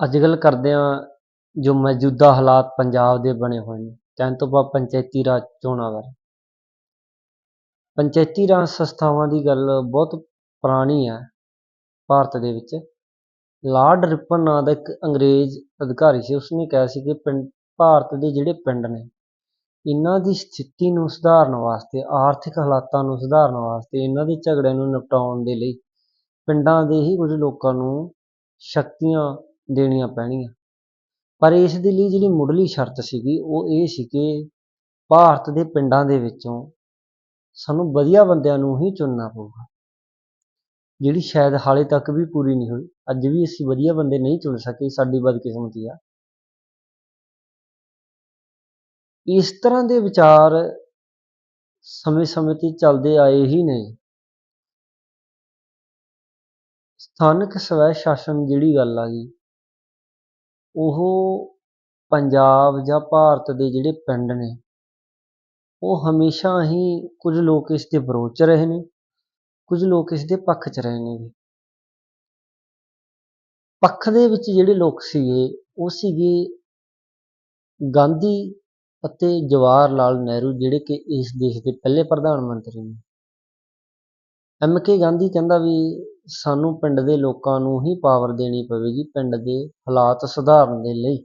ਅੱਜ ਗੱਲ ਕਰਦੇ ਹਾਂ ਜੋ ਮੌਜੂਦਾ ਹਾਲਾਤ ਪੰਜਾਬ ਦੇ ਬਣੇ ਹੋਏ ਨੇ। ਕਹਿਣ ਤੋਂ ਭਾਵ ਪੰਚਾਇਤੀ ਰਾਜ ਚੋਣਾਂ ਬਾਰੇ। ਪੰਚਾਇਤੀ ਰਾਜ ਸੰਸਥਾਵਾਂ ਦੀ ਗੱਲ ਬਹੁਤ ਪੁਰਾਣੀ ਹੈ ਭਾਰਤ ਦੇ ਵਿੱਚ। ਲਾਰਡ ਰਿਪਨ ਨਾਂ ਦਾ ਇੱਕ ਅੰਗਰੇਜ਼ ਅਧਿਕਾਰੀ ਸੀ। ਉਸਨੇ ਕਿਹਾ ਸੀ ਕਿ ਪਿੰਡ, ਭਾਰਤ ਦੇ ਜਿਹੜੇ ਪਿੰਡ ਨੇ, ਇਹਨਾਂ ਦੀ ਸਥਿਤੀ ਨੂੰ ਸੁਧਾਰਨ ਵਾਸਤੇ, ਆਰਥਿਕ ਹਾਲਾਤਾਂ ਨੂੰ ਸੁਧਾਰਨ ਵਾਸਤੇ, ਇਹਨਾਂ ਦੇ ਝਗੜਿਆਂ ਨੂੰ ਨਿਪਟਾਉਣ ਦੇ ਲਈ ਪਿੰਡਾਂ ਦੇ ਹੀ ਕੁਝ ਲੋਕਾਂ ਨੂੰ ਸ਼ਕਤੀਆਂ ਦੇਣੀਆਂ ਪੈਣਗੀਆਂ। ਪਰ ਇਸ ਦੇ ਲਈ ਜਿਹੜੀ ਮੁੱਢਲੀ ਸ਼ਰਤ ਸੀਗੀ, ਉਹ ਇਹ ਸੀ ਕਿ ਭਾਰਤ ਦੇ ਪਿੰਡਾਂ ਦੇ ਵਿੱਚੋਂ ਸਾਨੂੰ ਵਧੀਆ ਬੰਦਿਆਂ ਨੂੰ ਹੀ ਚੁਣਨਾ ਪਊਗਾ। ਜਿਹੜੀ ਸ਼ਾਇਦ ਹਾਲੇ ਤੱਕ ਵੀ ਪੂਰੀ ਨਹੀਂ ਹੋਈ, ਅੱਜ ਵੀ ਅਸੀਂ ਵਧੀਆ ਬੰਦੇ ਨਹੀਂ ਚੁਣ ਸਕੇ ਸਾਡੀ ਬਦਕਿਸਮਤੀ ਆ। ਇਸ ਤਰ੍ਹਾਂ ਦੇ ਵਿਚਾਰ ਸਮੇਂ-ਸਮੇਂ ਤੇ ਚੱਲਦੇ ਆਏ ਹੀ ਨੇ। ਸਥਾਨਕ ਸਵੈ ਸ਼ਾਸਨ ਜਿਹੜੀ ਗੱਲ ਆ ਗਈ ਉਹ ਪੰਜਾਬ ਜਾਂ ਭਾਰਤ ਦੇ ਜਿਹੜੇ ਪਿੰਡ ਨੇ, ਉਹ ਹਮੇਸ਼ਾ ਹੀ ਕੁਝ ਲੋਕ ਇਸ ਦੇ ਵਿਰੋਧ 'ਚ ਰਹੇ ਨੇ, ਕੁਝ ਲੋਕ ਇਸ ਦੇ ਪੱਖ 'ਚ ਰਹੇ ਨੇ ਪੱਖ ਦੇ ਵਿੱਚ ਜਿਹੜੇ ਲੋਕ ਸੀਗੇ, ਉਹ ਸੀਗੇ ਗਾਂਧੀ ਅਤੇ ਜਵਾਹਰ ਲਾਲ ਨਹਿਰੂ, ਜਿਹੜੇ ਕਿ ਇਸ ਦੇਸ਼ ਦੇ ਪਹਿਲੇ ਪ੍ਰਧਾਨ ਮੰਤਰੀ ਨੇ। ਐਮ ਕੇ ਗਾਂਧੀ ਕਹਿੰਦਾ ਵੀ ਸਾਨੂੰ ਪਿੰਡ ਦੇ ਲੋਕਾਂ ਨੂੰ ਹੀ ਪਾਵਰ ਦੇਣੀ ਪਵੇਗੀ, ਪਿੰਡ ਦੇ ਹਾਲਾਤ ਸੁਧਾਰਨ ਦੇ ਲਈ।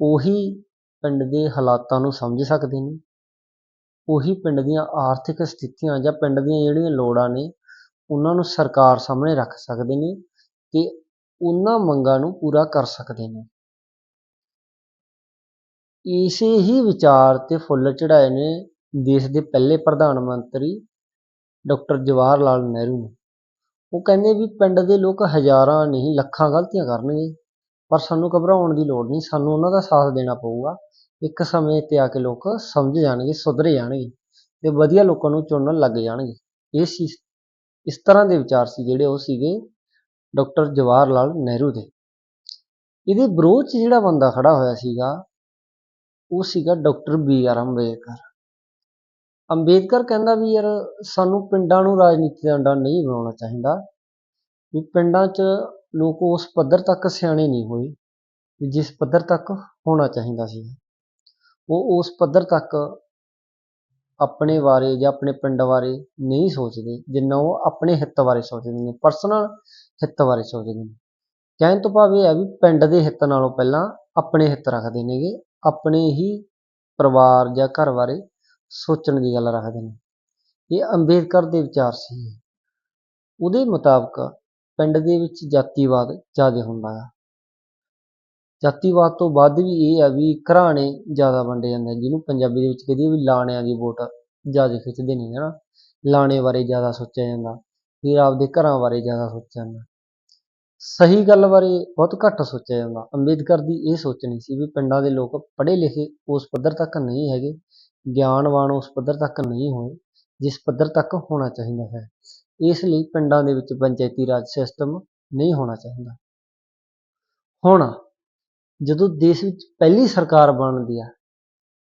ਉਹੀ ਪਿੰਡ ਦੇ ਹਾਲਾਤਾਂ ਨੂੰ ਸਮਝ ਸਕਦੇ ਨੇ। ਉਹੀ ਪਿੰਡ ਦੀਆਂ ਆਰਥਿਕ ਸਥਿਤੀਆਂ ਜਾਂ ਪਿੰਡ ਦੀਆਂ ਜਿਹੜੀਆਂ ਲੋੜਾਂ ਨੇ, ਉਹਨਾਂ ਨੂੰ ਸਰਕਾਰ ਸਾਹਮਣੇ ਰੱਖ ਸਕਦੇ ਨੇ ਤੇ ਉਹਨਾਂ ਮੰਗਾਂ ਨੂੰ ਪੂਰਾ ਕਰ ਸਕਦੇ ਨੇ। ਇਸੇ ਹੀ ਵਿਚਾਰ ਤੇ ਫੁੱਲ ਚੜਾਏ ਨੇ ਦੇਸ਼ ਦੇ ਪਹਿਲੇ ਪ੍ਰਧਾਨ ਮੰਤਰੀ ਡਾਕਟਰ ਜਵਾਹਰ ਲਾਲ ਨਹਿਰੂ ਨੇ। ਉਹ ਕਹਿੰਦੇ ਵੀ ਪਿੰਡ ਦੇ ਲੋਕ ਹਜ਼ਾਰਾਂ ਨਹੀਂ, ਲੱਖਾਂ ਗਲਤੀਆਂ ਕਰਨਗੇ। ਪਰ ਸਾਨੂੰ ਘਬਰਾਉਣ ਦੀ ਲੋੜ ਨਹੀਂ, ਸਾਨੂੰ ਉਹਨਾਂ ਦਾ ਸਾਥ ਦੇਣਾ ਪਊਗਾ। ਇੱਕ ਸਮੇਂ ਤੇ ਆ ਕੇ ਲੋਕ ਸਮਝ ਜਾਣਗੇ, ਸੁਧਰ ਜਾਣਗੇ ਤੇ ਵਧੀਆ ਲੋਕਾਂ ਨੂੰ ਚੁਣਨ ਲੱਗ ਜਾਣਗੇ। ਇਹ ਸੀ, ਇਸ ਤਰ੍ਹਾਂ ਦੇ ਵਿਚਾਰ ਸੀ ਜਿਹੜੇ ਉਹ ਸੀਗੇ ਡਾਕਟਰ ਜਵਾਹਰ ਲਾਲ ਨਹਿਰੂ ਦੇ। ਇਹਦੇ ਵਿਰੋਧ 'ਚ ਜਿਹੜਾ ਬੰਦਾ ਖੜਾ ਹੋਇਆ ਸੀਗਾ, ਉਹ ਸੀਗਾ doctor B R Ambedkar Ambedkar ਕਹਿੰਦਾ ਵੀ ਯਾਰ ਸਾਨੂੰ ਪਿੰਡਾਂ ਨੂੰ ਰਾਜਨੀਤੀ ਦਾ ਅੰਡਾ ਨਹੀਂ ਬਣਾਉਣਾ ਚਾਹੀਦਾ। ਵੀ ਪਿੰਡਾਂ 'ਚ ਲੋਕ ਉਸ ਪੱਧਰ ਤੱਕ ਸਿਆਣੇ ਨਹੀਂ ਹੋਏ, ਵੀ ਜਿਸ ਪੱਧਰ ਤੱਕ ਹੋਣਾ ਚਾਹੀਦਾ ਸੀ। ਉਹ ਉਸ ਪੱਧਰ ਤੱਕ ਆਪਣੇ ਬਾਰੇ ਜਾਂ ਆਪਣੇ ਪਿੰਡ ਬਾਰੇ ਨਹੀਂ ਸੋਚਦੇ, ਜਿੰਨਾ ਉਹ ਆਪਣੇ ਹਿੱਤ ਬਾਰੇ ਸੋਚਦੇ ਨੇ ਪਰਸਨਲ ਹਿੱਤ ਬਾਰੇ ਸੋਚਦੇ ਨੇ। ਕਹਿਣ ਤੋਂ ਭਾਵ ਇਹ ਹੈ ਵੀ ਪਿੰਡ ਦੇ ਹਿੱਤ ਨਾਲੋਂ ਪਹਿਲਾਂ ਆਪਣੇ ਹਿੱਤ ਰੱਖਦੇ ਨੇਗੇ, ਆਪਣੇ ਹੀ ਪਰਿਵਾਰ ਜਾਂ ਘਰ ਬਾਰੇ ਸੋਚਣ ਦੀ ਗੱਲ ਰੱਖਦੇ ਨੇ। ਇਹ ਅੰਬੇਦਕਰ ਦੇ ਵਿਚਾਰ ਸੀ। ਉਹਦੇ ਮੁਤਾਬਕ ਪਿੰਡ ਦੇ ਵਿੱਚ ਜਾਤੀਵਾਦ ਜ਼ਿਆਦਾ ਹੁੰਦਾ ਹੈ। ਜਾਤੀਵਾਦ ਤੋਂ ਵੱਧ ਵੀ ਇਹ ਆ ਵੀ ਘਰਾਣੇ ਜ਼ਿਆਦਾ ਵੰਡੇ ਜਾਂਦੇ ਜਿਹਨੂੰ ਪੰਜਾਬੀ ਦੇ ਵਿੱਚ ਕਹਦੀ ਵੀ ਲਾਣਿਆਂ ਦੀ ਵੋਟ ਜ਼ਿਆਦਾ ਖਿੱਚਦੇ ਨੇ, ਹਨਾ। ਲਾਣੇ ਬਾਰੇ ਜ਼ਿਆਦਾ ਸੋਚਿਆ ਜਾਂਦਾ, ਫਿਰ ਆਪਦੇ ਘਰਾਂ ਬਾਰੇ ਜ਼ਿਆਦਾ ਸੋਚਿਆ ਜਾਂਦਾ। ਸਹੀ ਗੱਲ ਬਾਰੇ ਬਹੁਤ ਘੱਟ ਸੋਚਿਆ ਜਾਂਦਾ। ਅੰਬੇਦਕਰ ਦੀ ਇਹ ਸੋਚ ਨਹੀਂ ਸੀ ਵੀ ਪਿੰਡਾਂ ਦੇ ਲੋਕ ਪੜ੍ਹੇ ਲਿਖੇ ਉਸ ਪੱਧਰ ਤੱਕ ਨਹੀਂ ਹੈਗੇ। ਗਿਆਨਵਾਨ ਉਸ ਪੱਧਰ ਤੱਕ ਨਹੀਂ ਹੋਏ, ਜਿਸ ਪੱਧਰ ਤੱਕ ਹੋਣਾ ਚਾਹੀਦਾ ਹੈ। ਇਸ ਲਈ ਪਿੰਡਾਂ ਦੇ ਵਿੱਚ ਪੰਚਾਇਤੀ ਰਾਜ ਸਿਸਟਮ ਨਹੀਂ ਹੋਣਾ ਚਾਹੀਦਾ। ਹੁਣ, ਜਦੋਂ ਦੇਸ਼ ਵਿੱਚ ਪਹਿਲੀ ਸਰਕਾਰ ਬਣਦੀ ਆ,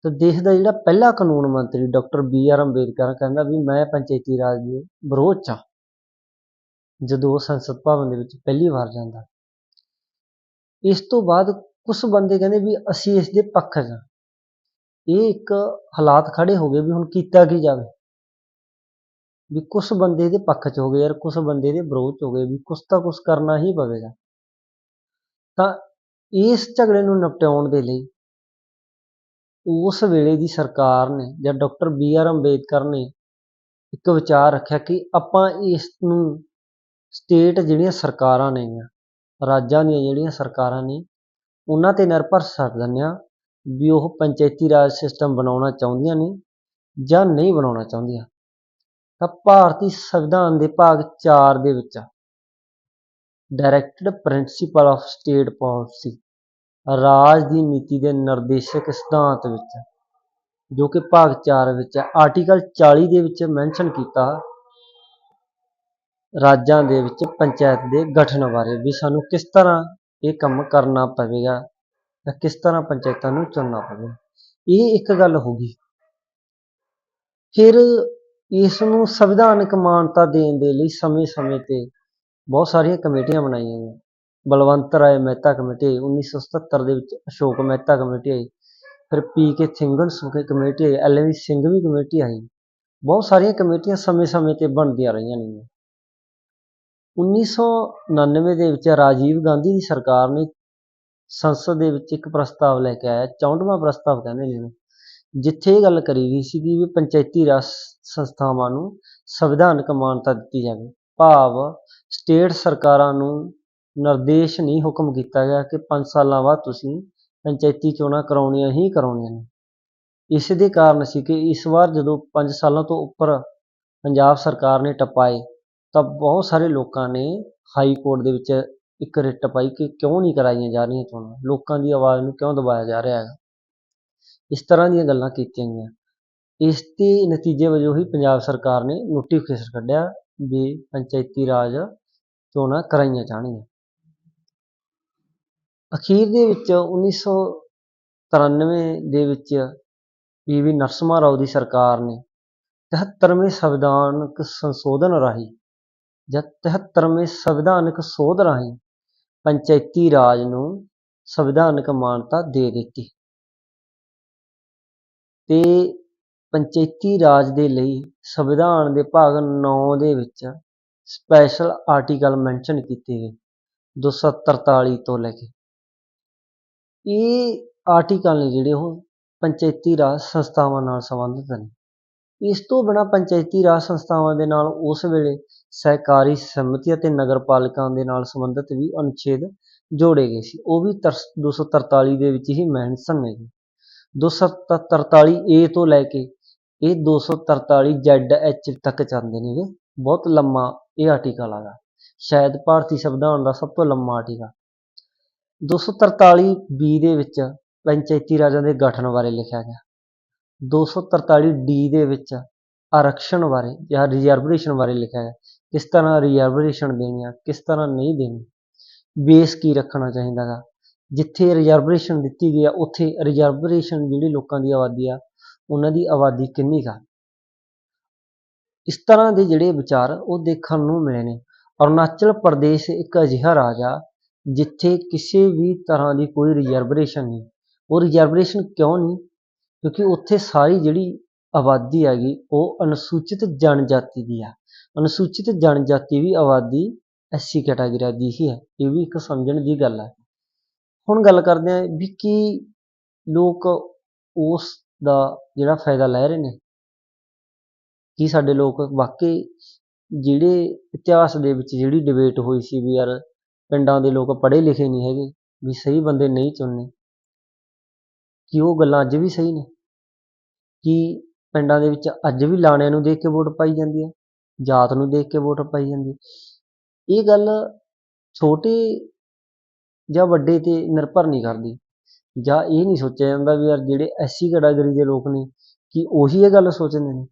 ਤਾਂ ਦੇਸ਼ ਦਾ ਜਿਹੜਾ ਪਹਿਲਾ ਕਾਨੂੰਨ ਮੰਤਰੀ ਡਾਕਟਰ ਬੀ ਆਰ ਅੰਬੇਦਕਰ ਕਹਿੰਦਾ ਵੀ ਮੈਂ ਪੰਚਾਇਤੀ ਰਾਜ ਦੇ ਵਿਰੋਧ 'ਚ ਜਦੋਂ ਉਹ ਸੰਸਦ ਭਵਨ ਦੇ ਵਿੱਚ ਪਹਿਲੀ ਵਾਰ ਜਾਂਦਾ। ਇਸ ਤੋਂ ਬਾਅਦ ਕੁਝ ਬੰਦੇ ਕਹਿੰਦੇ ਵੀ ਅਸੀਂ ਇਸ ਦੇ ਪੱਖ 'ਚ ਇਹ ਇੱਕ ਹਾਲਾਤ ਖੜੇ ਹੋ ਗਏ ਵੀ ਹੁਣ ਕੀਤਾ ਕੀ ਜਾਵੇ। ਵੀ ਕੁਝ ਬੰਦੇ ਦੇ ਪੱਖ 'ਚ ਹੋ ਗਏ ਯਾਰ ਕੁਝ ਬੰਦੇ ਦੇ ਵਿਰੋਧ 'ਚ ਹੋ ਗਏ ਵੀ ਕੁਛ ਤਾਂ ਕੁਛ ਕਰਨਾ ਹੀ ਪਵੇਗਾ। ਤਾਂ ਇਸ ਝਗੜੇ ਨੂੰ ਨਿਪਟਾਉਣ ਦੇ ਲਈ ਉਸ ਵੇਲੇ ਦੀ ਸਰਕਾਰ ਨੇ ਜਾਂ ਡਾਕਟਰ ਬੀ ਆਰ ਅੰਬੇਦਕਰ ਨੇ ਇੱਕ ਵਿਚਾਰ ਰੱਖਿਆ ਕਿ ਆਪਾਂ ਇਸ ਨੂੰ ਸਟੇਟ ਜਿਹੜੀਆਂ ਸਰਕਾਰਾਂ ਨੇ ਰਾਜਾਂ ਦੀਆਂ ਜਿਹੜੀਆਂ ਸਰਕਾਰਾਂ ਨੇ, ਉਹਨਾਂ ਤੇ ਨਿਰਭਰ ਛੱਡ ਦਿੰਦੇ ਹਾਂ ਵੀ ਉਹ ਪੰਚਾਇਤੀ ਰਾਜ ਸਿਸਟਮ ਬਣਾਉਣਾ ਚਾਹੁੰਦੀਆਂ ਨੇ ਜਾਂ ਨਹੀਂ ਬਣਾਉਣਾ ਚਾਹੁੰਦੀਆਂ। ਤਾਂ ਭਾਰਤੀ ਸੰਵਿਧਾਨ ਦੇ ਭਾਗ 4 ਦੇ ਵਿੱਚ directed principle of state policy ਰਾਜ ਦੀ ਨੀਤੀ ਦੇ ਨਿਰਦੇਸ਼ਕ ਸਿਧਾਂਤ ਵਿੱਚ, ਜੋ ਕਿ ਭਾਗ 4 ਵਿੱਚ ਹੈ ਆਰਟੀਕਲ 40 ਦੇ ਵਿੱਚ ਮੈਂਸ਼ਨ ਕੀਤਾ, ਰਾਜਾਂ ਦੇ ਵਿੱਚ ਪੰਚਾਇਤ ਦੇ ਗਠਨ ਬਾਰੇ ਵੀ ਸਾਨੂੰ ਕਿਸ ਤਰ੍ਹਾਂ ਇਹ ਕੰਮ ਕਰਨਾ ਪਵੇਗਾ ਤਾਂ ਕਿਸ ਤਰ੍ਹਾਂ ਪੰਚਾਇਤਾਂ ਨੂੰ ਚੁਣਨਾ ਪਵੇ? ਇਹ ਇੱਕ ਗੱਲ ਹੋ ਗਈ। ਫਿਰ ਇਸ ਨੂੰ ਸੰਵਿਧਾਨਕ ਮਾਨਤਾ ਦੇਣ ਦੇ ਲਈ ਸਮੇਂ-ਸਮੇਂ ਤੇ ਬਹੁਤ ਸਾਰੀਆਂ ਕਮੇਟੀਆਂ ਬਣਾਈਆਂ ਗਈਆਂ। ਬਲਵੰਤ ਰਾਏ ਮਹਿਤਾ ਕਮੇਟੀ ਆਈ 1977 ਦੇ ਵਿੱਚ ਅਸ਼ੋਕ ਮਹਿਤਾ ਕਮੇਟੀ ਆਈ, ਫਿਰ ਪੀ ਕੇ ਥਿੰਗਨ ਸੁਕੇ ਕਮੇਟੀ ਆਈ, ਐਲ ਵੀ ਸਿੰਘ ਵੀ ਕਮੇਟੀ ਆਈ। ਬਹੁਤ ਸਾਰੀਆਂ ਕਮੇਟੀਆਂ ਸਮੇਂ-ਸਮੇਂ ਤੇ ਬਣਦੀਆਂ ਰਹੀਆਂ ਨੇ। 1999 ਦੇ ਵਿੱਚ ਰਾਜੀਵ ਗਾਂਧੀ ਦੀ ਸਰਕਾਰ ਨੇ ਸੰਸਦ ਦੇ ਵਿੱਚ ਇੱਕ ਪ੍ਰਸਤਾਵ ਲੈ ਕੇ ਆਇਆ 64ਵਾਂ ਪ੍ਰਸਤਾਵ ਕਹਿੰਦੇ ਨੇ ਇਹਨੂੰ, ਜਿੱਥੇ ਇਹ ਗੱਲ ਕਰੀ ਗਈ ਸੀਗੀ ਵੀ ਪੰਚਾਇਤੀ ਰਾਜ ਸੰਸਥਾਵਾਂ ਨੂੰ ਸੰਵਿਧਾਨਕ ਮਾਨਤਾ ਦਿੱਤੀ ਜਾਵੇ। ਭਾਵ ਸਟੇਟ ਸਰਕਾਰਾਂ ਨੂੰ ਨਿਰਦੇਸ਼ ਨਹੀਂ ਹੁਕਮ ਕੀਤਾ ਗਿਆ ਕਿ 5 ਸਾਲਾਂ ਬਾਅਦ ਤੁਸੀਂ ਪੰਚਾਇਤੀ ਚੋਣਾਂ ਕਰਾਉਣੀਆਂ ਹੀ ਕਰਾਉਣੀਆਂ ਨੇ। ਇਸ ਦੇ ਕਾਰਨ ਸੀ ਕਿ ਇਸ ਵਾਰ ਜਦੋਂ 5 ਸਾਲਾਂ ਤੋਂ ਉੱਪਰ ਪੰਜਾਬ ਸਰਕਾਰ ਨੇ ਟਪਾਏ, ਤਾਂ ਬਹੁਤ ਸਾਰੇ ਲੋਕਾਂ ਨੇ ਹਾਈ ਕੋਰਟ ਦੇ ਵਿੱਚ ਇੱਕ ਰਿੱਟ ਪਾਈ ਕਿ ਕਿਉਂ ਨਹੀਂ ਕਰਾਈਆਂ ਜਾ ਰਹੀਆਂ ਚੋਣਾਂ? ਲੋਕਾਂ ਦੀ ਆਵਾਜ਼ ਨੂੰ ਕਿਉਂ ਦਬਾਇਆ ਜਾ ਰਿਹਾ ਹੈਗਾ? ਇਸ ਤਰ੍ਹਾਂ ਦੀਆਂ ਗੱਲਾਂ ਕੀਤੀਆਂ ਗਈਆਂ। ਇਸ ਦੇ ਨਤੀਜੇ ਵਜੋਂ ਹੀ ਪੰਜਾਬ ਸਰਕਾਰ ਨੇ ਨੋਟੀਫਿਕੇਸ਼ਨ ਕੱਢਿਆ ਵੀ ਪੰਚਾਇਤੀ ਰਾਜ ਚੋਣਾਂ ਕਰਾਈਆਂ ਜਾਣਗੀਆਂ। ਅਖੀਰ ਦੇ ਵਿੱਚ 1993 ਦੇ ਵਿੱਚ ਪੀ ਵੀ ਨਰਸਿਮਹਾ ਰਾਓ ਦੀ ਸਰਕਾਰ ਨੇ 73ਵੇਂ ਸੰਵਿਧਾਨਕ ਸੰਸ਼ੋਧਨ ਰਾਹੀਂ ਜਾਂ 73ਵੇਂ ਸੰਵਿਧਾਨਕ ਸੋਧ ਰਾਹੀਂ ਪੰਚਾਇਤੀ ਰਾਜ ਨੂੰ ਸੰਵਿਧਾਨਕ ਮਾਨਤਾ ਦੇ ਦਿੱਤੀ। ਤੇ ਪੰਚਾਇਤੀ ਰਾਜ ਦੇ ਲਈ ਸੰਵਿਧਾਨ ਦੇ ਭਾਗ ਨੌ ਦੇ ਵਿੱਚ ਸਪੈਸ਼ਲ ਆਰਟੀਕਲ ਮੈਂਸ਼ਨ ਕੀਤੇ ਗਏ 243 ਤੋਂ ਲੈ ਕੇ। ਇਹ ਆਰਟੀਕਲ ਨੇ ਜਿਹੜੇ ਉਹ ਪੰਚਾਇਤੀ ਰਾਜ ਸੰਸਥਾਵਾਂ ਨਾਲ ਸੰਬੰਧਿਤ ਨੇ। ਇਸ ਤੋਂ ਬਿਨਾਂ ਪੰਚਾਇਤੀ ਰਾਜ ਸੰਸਥਾਵਾਂ ਦੇ ਨਾਲ ਉਸ ਵੇਲੇ ਸਹਿਕਾਰੀ ਸਮਿਤੀ ਅਤੇ ਨਗਰਪਾਲਿਕਾ ਦੇ ਨਾਲ ਸੰਬੰਧਿਤ ਵੀ ਅਨੁਛੇਦ ਜੋੜੇ ਗਏ ਸੀ। ਉਹ ਵੀ 243 ਦੇ ਵਿੱਚ ਹੀ ਮੈਂਸ਼ਨ ਨੇ 243 ਏ ਤੋਂ ਲੈ ਕੇ ਇਹ 243 ਜ਼ੈਡ ਐਚ ਤੱਕ ਜਾਂਦੇ ਨੇਗੇ ਬਹੁਤ ਲੰਮਾ ਇਹ ਆਰਟੀਕਲ ਆਗਾ ਸ਼ਾਇਦ ਭਾਰਤੀ ਸੰਵਿਧਾਨ ਦਾ ਸਭ ਤੋਂ ਲੰਮਾ ਆਰਟੀਕਲ। 243 ਬੀ ਦੇ ਵਿੱਚ ਪੰਚਾਇਤੀ ਰਾਜਾਂ ਦੇ ਗਠਨ ਬਾਰੇ ਲਿਖਿਆ ਗਿਆ। 243 ਡੀ ਦੇ ਵਿੱਚ ਆਰਕਸ਼ਣ ਬਾਰੇ ਜਾਂ ਰਿਜ਼ਰਵੇਸ਼ਨ ਬਾਰੇ ਲਿਖਿਆ ਗਿਆ ਕਿਸ ਤਰ੍ਹਾਂ ਰਿਜ਼ਰਵੇਸ਼ਨ ਦੇਣੀ ਆ, ਕਿਸ ਤਰ੍ਹਾਂ ਨਹੀਂ ਦੇਣੀ ਬੇਸ ਕੀ ਰੱਖਣਾ ਚਾਹੀਦਾ ਗਾ। ਜਿੱਥੇ ਰਿਜ਼ਰਵੇਸ਼ਨ ਦਿੱਤੀ ਗਈ ਆ, ਉੱਥੇ ਰਿਜ਼ਰਵੇਸ਼ਨ ਜਿਹੜੀ ਲੋਕਾਂ ਦੀ ਆਬਾਦੀ ਆ, ਉਹਨਾਂ ਦੀ ਆਬਾਦੀ ਕਿੰਨੀ ਕਾ ਇਸ ਤਰ੍ਹਾਂ ਦੇ ਜਿਹੜੇ ਵਿਚਾਰ ਉਹ ਦੇਖਣ ਨੂੰ ਮਿਲੇ ਨੇ। ਅਰੁਣਾਚਲ ਪ੍ਰਦੇਸ਼ ਇੱਕ ਅਜਿਹਾ ਰਾਜ ਆ, ਜਿੱਥੇ ਕਿਸੇ ਵੀ ਤਰ੍ਹਾਂ ਦੀ ਕੋਈ ਰਿਜ਼ਰਵੇਸ਼ਨ ਨਹੀਂ। ਉਹ ਰਿਜ਼ਰਵੇਸ਼ਨ ਕਿਉਂ ਨਹੀਂ? ਕਿਉਂਕਿ ਉੱਥੇ ਸਾਰੀ ਜਿਹੜੀ ਆਬਾਦੀ ਹੈਗੀ, ਉਹ ਅਨੁਸੂਚਿਤ ਜਨਜਾਤੀ ਦੀ ਆ। ਅਨੁਸੂਚਿਤ ਜਨਜਾਤੀ ਵੀ ਆਬਾਦੀ ਐਸੀ ਕੈਟਾਗਰੀ ਦੀ ਹੀ ਹੈ। ਇਹ ਵੀ ਇੱਕ ਸਮਝਣ ਦੀ ਗੱਲ ਹੈ ਹੁਣ ਗੱਲ ਕਰਦੇ ਹਾਂ ਵੀ ਕੀ ਲੋਕ ਉਸ ਦਾ ਜਿਹੜਾ ਫਾਇਦਾ ਲੈ ਰਹੇ ਨੇ? ਕੀ ਸਾਡੇ ਲੋਕ ਵਾਕਈ ਜਿਹੜੇ ਇਤਿਹਾਸ ਦੇ ਵਿੱਚ ਜਿਹੜੀ ਡਿਬੇਟ ਹੋਈ ਸੀ ਵੀ ਯਾਰ ਪਿੰਡਾਂ ਦੇ ਲੋਕ ਪੜ੍ਹੇ ਲਿਖੇ ਨਹੀਂ ਹੈਗੇ, ਵੀ ਸਹੀ ਬੰਦੇ ਨਹੀਂ ਚੁਣਨੇ? ਕਿ ਉਹ ਗੱਲਾਂ ਅੱਜ ਵੀ ਸਹੀ ਨੇ? ਕਿ ਪਿੰਡਾਂ ਦੇ ਵਿੱਚ ਅੱਜ ਵੀ ਲਾਣਿਆਂ ਨੂੰ ਦੇਖ ਕੇ ਵੋਟ ਪਾਈ ਜਾਂਦੀ ਹੈ? ਜਾਤ ਨੂੰ ਦੇਖ ਕੇ ਵੋਟ ਪਾਈ ਜਾਂਦੀ ਹੈ? ਇਹ ਗੱਲ ਛੋਟੇ ਜਾਂ ਵੱਡੇ ਤੇ ਨਿਰਭਰ ਨਹੀਂ ਕਰਦੀ। ਜਾਂ ਇਹ ਨਹੀਂ ਸੋਚਿਆ ਜਾਂਦਾ ਵੀ ਯਾਰ ਜਿਹੜੇ ਐਸੀ ਕੈਟਾਗਰੀ ਦੇ ਲੋਕ ਨੇ, ਕਿ ਉਹੀ ਇਹ ਗੱਲ ਸੋਚਦੇ ਨੇ?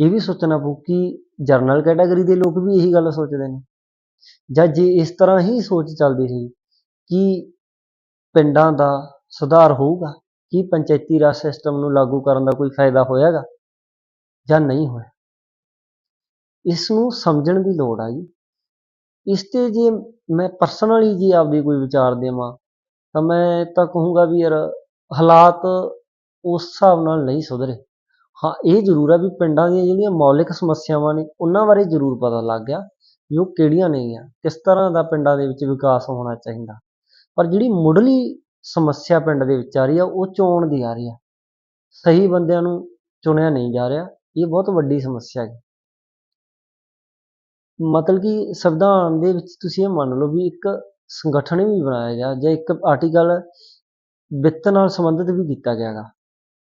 ਇਹ ਵੀ ਸੋਚਣਾ ਪਊ ਕਿ ਜਰਨਲ ਕੈਟਾਗਰੀ ਦੇ ਲੋਕ ਵੀ ਇਹੀ ਗੱਲ ਸੋਚਦੇ ਨੇ। ਜਾਂ ਜੇ ਇਸ ਤਰ੍ਹਾਂ ਹੀ ਸੋਚ ਚੱਲਦੀ ਰਹੀ ਕਿ ਪਿੰਡਾਂ ਦਾ ਸੁਧਾਰ ਹੋਊਗਾ ਕੀ ਪੰਚਾਇਤੀ ਰਾਜ ਸਿਸਟਮ ਨੂੰ ਲਾਗੂ ਕਰਨ ਦਾ ਕੋਈ ਫਾਇਦਾ ਹੋਇਆਗਾ ਜਾਂ ਨਹੀਂ ਹੋਇਆ? ਇਸ ਨੂੰ ਸਮਝਣ ਦੀ ਲੋੜ ਆ ਜੀ। ਇਸ ਤੇ ਜੇ ਮੈਂ ਪਰਸਨਲੀ ਜੀ ਆਪਦੀ ਕੋਈ ਵਿਚਾਰ ਦੇਵਾਂ, ਤਾਂ ਮੈਂ ਤਾਂ ਕਹੂੰਗਾ ਵੀ ਯਾਰ ਹਾਲਾਤ ਉਸ ਹਿਸਾਬ ਨਾਲ ਨਹੀਂ ਸੁਧਰੇ। ਹਾਂ, ਇਹ ਜ਼ਰੂਰ ਆ ਵੀ ਪਿੰਡਾਂ ਦੀਆਂ ਜਿਹੜੀਆਂ ਮੌਲਿਕ ਸਮੱਸਿਆਵਾਂ ਨੇ, ਉਹਨਾਂ ਬਾਰੇ ਜ਼ਰੂਰ ਪਤਾ ਲੱਗ ਗਿਆ ਵੀ ਉਹ ਕਿਹੜੀਆਂ ਨੇਗੀਆਂ, ਕਿਸ ਤਰ੍ਹਾਂ ਦਾ ਪਿੰਡਾਂ ਦੇ ਵਿੱਚ ਵਿਕਾਸ ਹੋਣਾ ਚਾਹੀਦਾ। ਪਰ ਜਿਹੜੀ ਮੁੱਢਲੀ ਸਮੱਸਿਆ ਪਿੰਡ ਦੇ ਵਿੱਚ ਆ ਰਹੀ ਆ, ਉਹ ਚੋਣ ਦੀ ਆ ਰਹੀ ਆ। ਸਹੀ ਬੰਦਿਆਂ ਨੂੰ ਚੁਣਿਆ ਨਹੀਂ ਜਾ ਰਿਹਾ, ਇਹ ਬਹੁਤ ਵੱਡੀ ਸਮੱਸਿਆ ਹੈ। ਮਤਲਬ ਕਿ ਸੰਵਿਧਾਨ ਦੇ ਵਿੱਚ ਤੁਸੀਂ ਇਹ ਮੰਨ ਲਓ ਵੀ ਇੱਕ ਸੰਗਠਨ ਵੀ ਬਣਾਇਆ ਗਿਆ, ਜਾਂ ਇੱਕ ਆਰਟੀਕਲ ਵਿੱਤ ਨਾਲ ਸੰਬੰਧਿਤ ਵੀ ਕੀਤਾ ਗਿਆ ਗਾ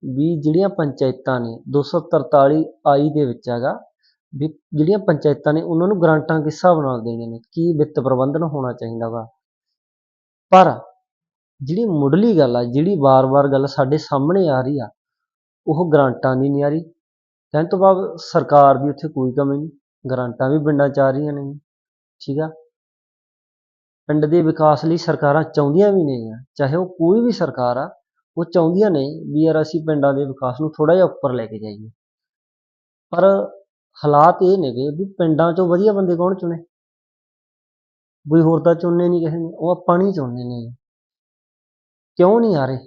ਵੀ ਜਿਹੜੀਆਂ ਪੰਚਾਇਤਾਂ ਨੇ 243 ਆਈ ਦੇ ਵਿੱਚ ਹੈਗਾ, ਵੀ ਜਿਹੜੀਆਂ ਪੰਚਾਇਤਾਂ ਨੇ, ਉਹਨਾਂ ਨੂੰ ਗ੍ਰਾਂਟਾਂ ਕਿਸ ਹਿਸਾਬ ਨਾਲ ਦੇਣੀਆਂ ਨੇ, ਕੀ ਵਿੱਤ ਪ੍ਰਬੰਧਨ ਹੋਣਾ ਚਾਹੀਦਾ ਵਾ। ਪਰ ਜਿਹੜੀ ਮੁੱਢਲੀ ਗੱਲ ਆ, ਜਿਹੜੀ ਵਾਰ-ਵਾਰ ਗੱਲ ਸਾਡੇ ਸਾਹਮਣੇ ਆ ਰਹੀ ਆ, ਉਹ ਗ੍ਰਾਂਟਾਂ ਦੀ ਨਹੀਂ ਆ ਰਹੀ। ਕਹਿਣ ਤੋਂ ਬਾਅਦ ਸਰਕਾਰ ਦੀ ਉੱਥੇ ਕੋਈ ਕਮੀ ਨਹੀਂ, ਗ੍ਰਾਂਟਾਂ ਵੀ ਪਿੰਡਾਂ 'ਚ ਆ ਰਹੀਆਂ ਨੇ ਠੀਕ ਆ? ਪਿੰਡ ਦੇ ਵਿਕਾਸ ਲਈ ਸਰਕਾਰਾਂ ਚਾਹੁੰਦੀਆਂ ਵੀ ਨੇ ਚਾਹੇ ਉਹ ਕੋਈ ਵੀ ਸਰਕਾਰ ਆ, ਉਹ ਚਾਹੁੰਦੀਆਂ ਨੇ ਵੀ ਯਾਰ ਅਸੀਂ ਪਿੰਡਾਂ ਦੇ ਵਿਕਾਸ ਨੂੰ ਥੋੜਾ ਜਿਹਾ ਉੱਪਰ ਲੈ ਕੇ ਜਾਈਏ। ਪਰ ਹਾਲਾਤ ਇਹ ਨੇਗੇ ਵੀ ਪਿੰਡਾਂ 'ਚੋਂ ਵਧੀਆ ਬੰਦੇ ਕੌਣ ਚੁਣੇ? ਕੋਈ ਹੋਰ ਤਾਂ ਚੁਣਨੇ ਨਹੀਂ ਕਿਸੇ ਨੇ, ਉਹ ਆਪਾਂ ਨਹੀਂ ਚੁਣਨੇ ਨੇ। ਕਿਉਂ ਨਹੀਂ ਆ ਰਹੇ?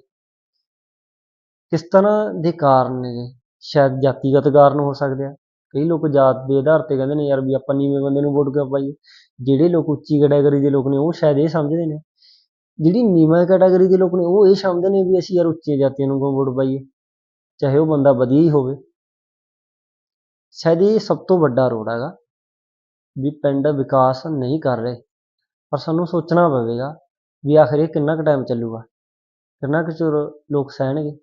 ਕਿਸ ਤਰ੍ਹਾਂ ਦੇ ਕਾਰਨ ਨੇ ਸ਼ਾਇਦ ਜਾਤੀਗਤ ਕਾਰਨ ਹੋ ਸਕਦੇ ਆ। ਕਈ ਲੋਕ ਜਾਤ ਦੇ ਆਧਾਰ ਤੇ ਕਹਿੰਦੇ ਨੇ ਯਾਰ ਵੀ ਆਪਾਂ ਨੀਵੇਂ ਬੰਦੇ ਨੂੰ ਵੋਟ ਕਿਉਂ ਪਾਈਏ? ਜਿਹੜੇ ਲੋਕ ਉੱਚੀ ਕੈਟਾਗਰੀ ਦੇ ਲੋਕ ਨੇ, ਉਹ ਸ਼ਾਇਦ ਇਹ ਸਮਝਦੇ ਨੇ। ਜਿਹੜੀ ਨੀਵਾਂ ਕੈਟਾਗਰੀ ਦੇ ਲੋਕ ਨੇ, ਉਹ ਇਹ ਸਮਝਦੇ ਨੇ ਵੀ ਅਸੀਂ ਯਾਰ ਉੱਚੀਆਂ ਜਾਤੀਆਂ ਨੂੰ ਕਿਉਂ ਵੋਟ ਪਾਈਏ? ਚਾਹੇ ਉਹ ਬੰਦਾ ਵਧੀਆ ਹੀ ਹੋਵੇ। ਸ਼ਾਇਦ ਇਹ ਸਭ ਤੋਂ ਵੱਡਾ ਰੋੜ ਹੈਗਾ ਵੀ ਪਿੰਡ ਵਿਕਾਸ ਨਹੀਂ ਕਰ ਰਹੇ। ਪਰ ਸਾਨੂੰ ਸੋਚਣਾ ਪਵੇਗਾ ਵੀ ਆਖਿਰ ਇਹ ਕਿੰਨਾ ਕੁ ਟਾਈਮ ਚੱਲੂਗਾ। ਕਿੰਨਾ ਕੁ ਚਿਰ ਲੋਕ ਸਹਿਣਗੇ?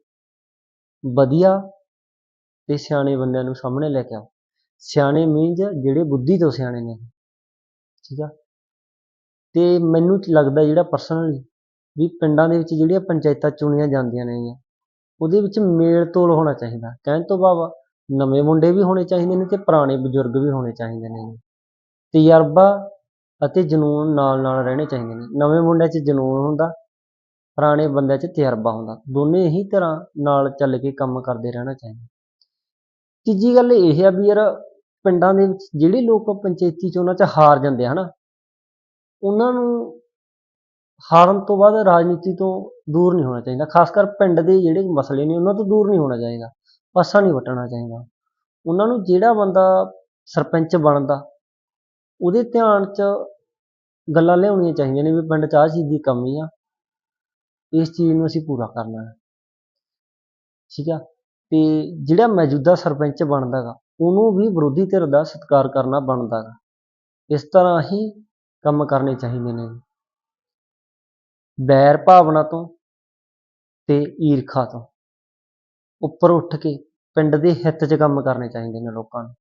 ਵਧੀਆ ਤੇ ਸਿਆਣੇ ਬੰਦਿਆਂ ਨੂੰ ਸਾਹਮਣੇ ਲੈ ਕੇ ਆਓ। ਸਿਆਣੇ ਮੀਨਜ਼ ਜਿਹੜੇ ਬੁੱਧੀ ਤੋਂ ਸਿਆਣੇ ਨੇ। ਠੀਕ ਆ? ਤੇ ਮੈਨੂੰ ਲੱਗਦਾ ਜਿਹੜਾ ਪਰਸਨਲੀ ਵੀ ਪਿੰਡਾਂ ਦੇ ਵਿੱਚ ਜਿਹੜੀਆਂ ਪੰਚਾਇਤਾਂ ਚੁਣੀਆਂ ਜਾਂਦੀਆਂ ਨੇ ਉਹਦੇ ਵਿੱਚ ਮੇਲ ਤੋਲ ਹੋਣਾ ਚਾਹੀਦਾ। ਕਹਿਣ ਤੋਂ ਭਾਵ ਨਵੇਂ ਮੁੰਡੇ ਵੀ ਹੋਣੇ ਚਾਹੀਦੇ ਨੇ ਤੇ ਪੁਰਾਣੇ ਬਜ਼ੁਰਗ ਵੀ ਹੋਣੇ ਚਾਹੀਦੇ ਨੇ ਤਜਰਬਾ ਅਤੇ ਜਨੂੰਨ ਨਾਲ ਨਾਲ ਰਹਿਣੇ ਚਾਹੀਦੇ ਨੇ। ਨਵੇਂ ਮੁੰਡਿਆਂ 'ਚ ਜਨੂੰਨ ਹੁੰਦਾ ਪੁਰਾਣੇ ਬੰਦਿਆਂ 'ਚ ਤਜਰਬਾ ਹੁੰਦਾ। ਦੋਨੇ ਹੀ ਤਰ੍ਹਾਂ ਨਾਲ ਚੱਲ ਕੇ ਕੰਮ ਕਰਦੇ ਰਹਿਣਾ ਚਾਹੀਦਾ। ਤੀਜੀ ਗੱਲ ਇਹ ਆ ਵੀ ਯਾਰ ਪਿੰਡਾਂ ਦੇ ਵਿੱਚ ਜਿਹੜੇ ਲੋਕ ਪੰਚਾਇਤੀ ਚੋਣਾਂ 'ਚ ਹਾਰ ਜਾਂਦੇ ਆ, ਹਨਾ? ਉਹਨਾਂ ਨੂੰ ਹਾਰਨ ਤੋਂ ਬਾਅਦ ਰਾਜਨੀਤੀ ਤੋਂ ਦੂਰ ਨਹੀਂ ਹੋਣਾ ਚਾਹੀਦਾ। ਖਾਸ ਕਰ ਪਿੰਡ ਦੇ ਜਿਹੜੇ ਮਸਲੇ ਨੇ ਉਹਨਾਂ ਤੋਂ ਦੂਰ ਨਹੀਂ ਹੋਣਾ ਚਾਹੀਦਾ। ਪਾਸਾ ਨਹੀਂ ਵਟਣਾ ਚਾਹੀਦਾ। ਉਹਨਾਂ ਨੂੰ ਜਿਹੜਾ ਬੰਦਾ ਸਰਪੰਚ ਬਣਦਾ, ਉਹਦੇ ਧਿਆਨ 'ਚ ਗੱਲਾਂ ਲਿਆਉਣੀਆਂ ਚਾਹੀਦੀਆਂ ਨੇ ਵੀ ਪਿੰਡ 'ਚ ਆਹ ਚੀਜ਼ ਦੀ ਕਮੀ ਆ। ਇਸ ਚੀਜ਼ ਨੂੰ ਅਸੀਂ ਪੂਰਾ ਕਰਨਾ ਹੈ। ਠੀਕ ਆ? ਤੇ ਜਿਹੜਾ ਮੌਜੂਦਾ ਸਰਪੰਚ ਬਣਦਾ ਗਾ, ਉਹਨੂੰ ਵੀ ਵਿਰੋਧੀ ਧਿਰ ਦਾ ਸਤਿਕਾਰ ਕਰਨਾ ਬਣਦਾ ਗਾ। ਇਸ ਤਰ੍ਹਾਂ ਹੀ ਕੰਮ ਕਰਨੇ ਚਾਹੀਦੇ ਨੇ ਬੈਰ ਭਾਵਨਾ ਤੋਂ ਤੇ ਈਰਖਾ ਤੋਂ ਉੱਪਰ ਉੱਠ ਕੇ ਪਿੰਡ ਦੇ ਹਿੱਤ 'ਚ ਕੰਮ ਕਰਨੇ ਚਾਹੀਦੇ ਨੇ ਲੋਕਾਂ ਨੂੰ।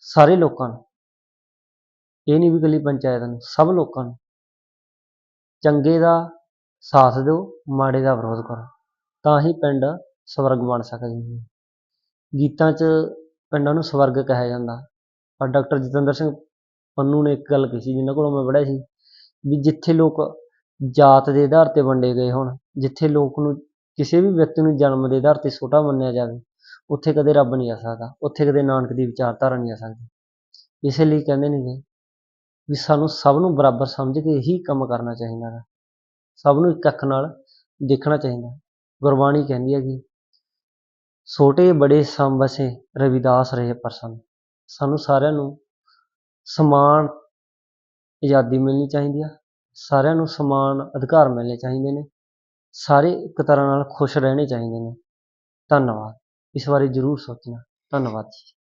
ਸਾਰੇ ਲੋਕਾਂ ਨੂੰ। ਇਹ ਨਹੀਂ ਵੀ ਇਕੱਲੀ ਪੰਚਾਇਤ ਨੂੰ, ਸਭ ਲੋਕਾਂ ਨੂੰ। ਚੰਗੇ ਦਾ ਸਾਥ ਦਿਓ, ਮਾੜੇ ਦਾ ਵਿਰੋਧ ਕਰੋ। ਤਾਂ ਹੀ ਪਿੰਡ ਸਵਰਗ ਬਣ ਸਕਦੇ ਨੇ ਗੀਤਾਂ 'ਚ ਪਿੰਡਾਂ ਨੂੰ ਸਵਰਗ ਕਿਹਾ ਜਾਂਦਾ। ਪਰ ਡਾਕਟਰ ਜਤਿੰਦਰ ਸਿੰਘ ਪੰਨੂ ਨੇ ਇੱਕ ਗੱਲ ਕਹੀ ਸੀ, ਜਿਨ੍ਹਾਂ ਕੋਲੋਂ ਮੈਂ ਪੜ੍ਹਿਆ ਸੀ, ਵੀ ਜਿੱਥੇ ਲੋਕ ਜਾਤ ਦੇ ਆਧਾਰ ਤੇ ਵੰਡੇ ਗਏ ਹੋਣ, ਜਿੱਥੇ ਲੋਕ ਨੂੰ ਕਿਸੇ ਵੀ ਵਿਅਕਤੀ ਨੂੰ ਜਨਮ ਦੇ ਆਧਾਰ ਤੇ ਛੋਟਾ ਮੰਨਿਆ ਜਾਵੇ, ਉੱਥੇ ਕਦੇ ਰੱਬ ਨਹੀਂ ਆ ਸਕਦਾ, ਉੱਥੇ ਕਦੇ ਨਾਨਕ ਦੀ ਵਿਚਾਰਧਾਰਾ ਨਹੀਂ ਆ ਸਕਦੀ। ਇਸੇ ਲਈ ਕਹਿੰਦੇ ਨੇ ਵੀ ਸਾਨੂੰ ਸਭ ਨੂੰ ਬਰਾਬਰ ਸਮਝ ਕੇ ਹੀ ਕੰਮ ਕਰਨਾ ਚਾਹੀਦਾ ਹੈ ਸਭ ਨੂੰ ਇੱਕ ਅੱਖ ਨਾਲ ਦੇਖਣਾ ਚਾਹੀਦਾ। ਗੁਰਬਾਣੀ ਕਹਿੰਦੀ ਹੈ ਕਿ ਛੋਟੇ ਬੜੇ ਸਮ ਵਸੇ ਰਵਿਦਾਸ ਰਹੇ ਪ੍ਰਸੰਨ ਸਾਨੂੰ ਸਾਰਿਆਂ ਨੂੰ ਸਮਾਨ ਆਜ਼ਾਦੀ ਮਿਲਣੀ ਚਾਹੀਦੀ ਆ। ਸਾਰਿਆਂ ਨੂੰ ਸਮਾਨ ਅਧਿਕਾਰ ਮਿਲਣੇ ਚਾਹੀਦੇ ਨੇ। ਸਾਰੇ ਇੱਕ ਤਰ੍ਹਾਂ ਨਾਲ ਖੁਸ਼ ਰਹਿਣੇ ਚਾਹੀਦੇ ਨੇ। ਧੰਨਵਾਦ। ਇਸ ਬਾਰੇ ਜ਼ਰੂਰ ਸੋਚਣਾ। ਧੰਨਵਾਦ ਜੀ।